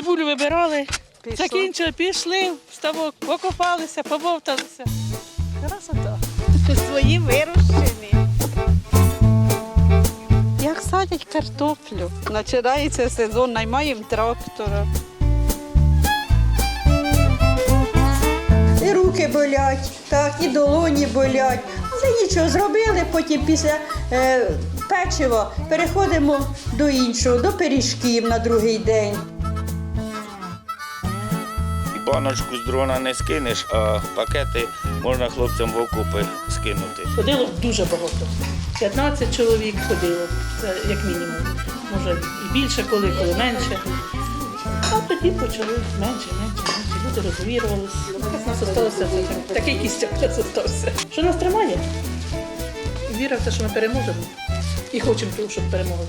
цибулю вибирали, Пішло. закінчили, пішли в ставок, покопалися, побовталися. Красота. Свої вирощені. Як садять картоплю. Починається сезон, наймаємо трактора. І руки болять, так, і долоні болять. Але нічого зробили, потім після е, печива переходимо до іншого, до пиріжків на другий день. Баночку з дрона не скинеш, а пакети можна хлопцям в окопи скинути. Ходило дуже багато. 15 чоловік ходило, це як мінімум. Може і більше, коли, коли менше. А тоді почали менше, менше, менше. Люди розвірувалися. У нас залишилося такий кістяк нас залишився. Що нас тримає? Віра в те, що ми переможемо. І хочемо, щоб перемогли.